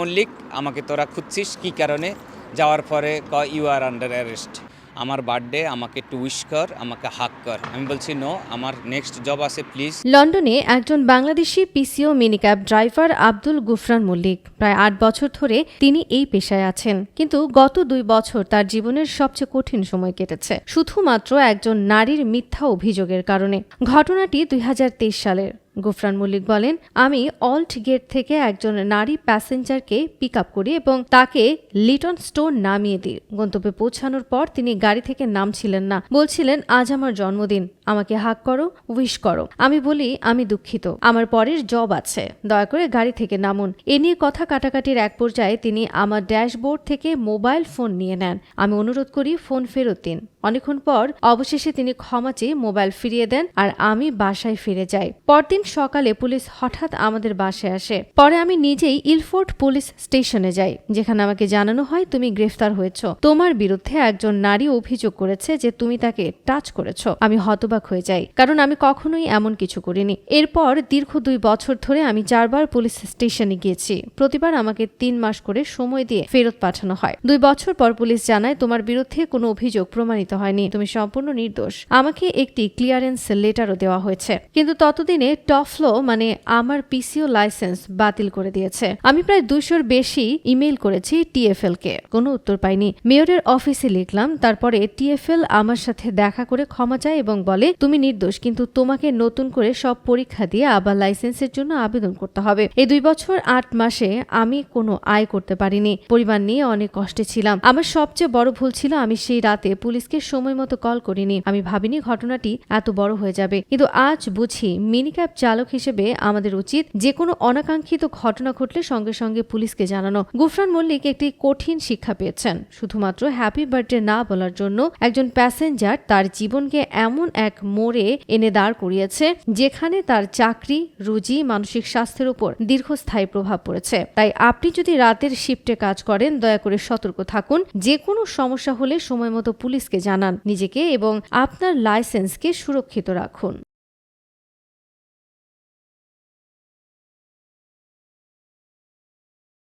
মল্লিক, আমাকে তোরা খুঁজছিস কি কারণে? যাওয়ার পরে ক ইউ আর আন্ডার অ্যারেস্ট আমার বার্থডে, আমাকে একটু উইশ কর, আমাকে হাক কর। আমি বলছি নো আমার নেক্সট জব আছে প্লিজ লন্ডনে একজন Bangladeshi PCO minicab driver Abdul Gufran Mallik. প্রায় আট বছর ধরে তিনি এই পেশায় আছেন। কিন্তু গত দুই বছর তার জীবনের সবচেয়ে কঠিন সময় কেটেছে। শুধুমাত্র একজন নারীর মিথ্যা অভিযোগের কারণে। ঘটনাটি দুই হাজার তেইশ সালের। গুফরান মল্লিক বলেন, আমি অল্ট গেট থেকে একজন নারী প্যাসেঞ্জারকে পিক আপ করি এবং তাকে লিটন স্টোর নামিয়ে দিই। গন্তব্যে পৌঁছানোর পর তিনি গাড়ি থেকে নামছিলেন না। বলছিলেন, আজ আমার জন্মদিন। আমাকে হাক করো উইশ করো। আমি বলি, আমি দুঃখিত। আমার পরের জব আছে। দয়া করে গাড়ি থেকে নামুন। এ নিয়ে কথা কাটাকাটির এক পর্যায়ে তিনি আমার ড্যাশবোর্ড থেকে মোবাইল ফোন নিয়ে নেন। আমি অনুরোধ করি, ফোন ফেরত দিন। অনেকক্ষণ পর অবশেষে তিনি ক্ষমা চেয়ে মোবাইল ফিরিয়ে দেন আর আমি বাসায় ফিরে যাই। পরদিন সকালে পুলিশ হঠাৎ আমাদের বাসায় আসে। পরে আমি নিজেই ইলফোর্ট পুলিশ স্টেশনে যাই, যেখানে আমাকে জানানো হয় তুমি গ্রেফতার হয়েছ। তোমার বিরুদ্ধে একজন নারী অভিযোগ করেছে যে তুমি তাকে টাচ করেছ। আমি হতবাক হয়ে যাই, কারণ আমি কখনোই এমন কিছু করিনি। এরপর দীর্ঘ দুই বছর ধরে আমি চারবার পুলিশ স্টেশনে গিয়েছি। প্রতিবার আমাকে তিন মাস করে সময় দিয়ে ফেরত পাঠানো হয়। দুই বছর পর পুলিশ জানায়, তোমার বিরুদ্ধে কোনো অভিযোগ প্রমাণিত হয়নি। তুমি সম্পূর্ণ নির্দোষ। আমাকে একটি ক্লিয়ারেন্স লেটারও দেওয়া হয়েছে। কিন্তু ততদিনে টফলো মানে আমার পিসিও লাইসেন্স বাতিল করে দিয়েছে। আমি প্রায় দুইশোর বেশি ইমেল করেছি টিএফএল কে কোনো উত্তর পাইনি। মেয়রের অফিসে লিখলাম, তারপরে টিএফএল আমার সাথে দেখা করে ক্ষমা চায় এবং বলে, তুমি নির্দোষ, কিন্তু তোমাকে নতুন করে সব পরীক্ষা দিয়ে আবার লাইসেন্সের জন্য আবেদন করতে হবে। এই দুই বছর আট মাসে আমি কোনো আয় করতে পারিনি। পরিবার নিয়ে অনেক কষ্টে ছিলাম। আমার সবচেয়ে বড় ভুল ছিল, আমি সেই রাতে পুলিশকে সময় মতো কল করিনি। আমি ভাবিনি ঘটনাটি এত বড় হয়ে যাবে। কিন্তু আজ বুঝি মিনিক্যাব চালক হিসেবে আমাদের উচিত যে কোনো অনাকাঙ্ক্ষিত ঘটনা ঘটলে সঙ্গে সঙ্গে পুলিশকে জানানো। গুফরান মল্লিক একটি কঠিন শিক্ষা পেয়েছেন। শুধুমাত্র হ্যাপি বার্থডে না বলার জন্য একজন প্যাসেঞ্জার তার জীবনকে এমন এক মোড়ে এনে দাঁড় করিয়েছে, যেখানে তার চাকরি, রুজি, মানসিক স্বাস্থ্যের উপর দীর্ঘস্থায়ী প্রভাব পড়েছে। তাই আপনি যদি রাতের শিফটে কাজ করেন, দয়া করে সতর্ক থাকুন। যে কোনো সমস্যা হলে সময় মতো পুলিশকে জানান নিজেকে এবং আপনার লাইসেন্সকে সুরক্ষিত রাখুন।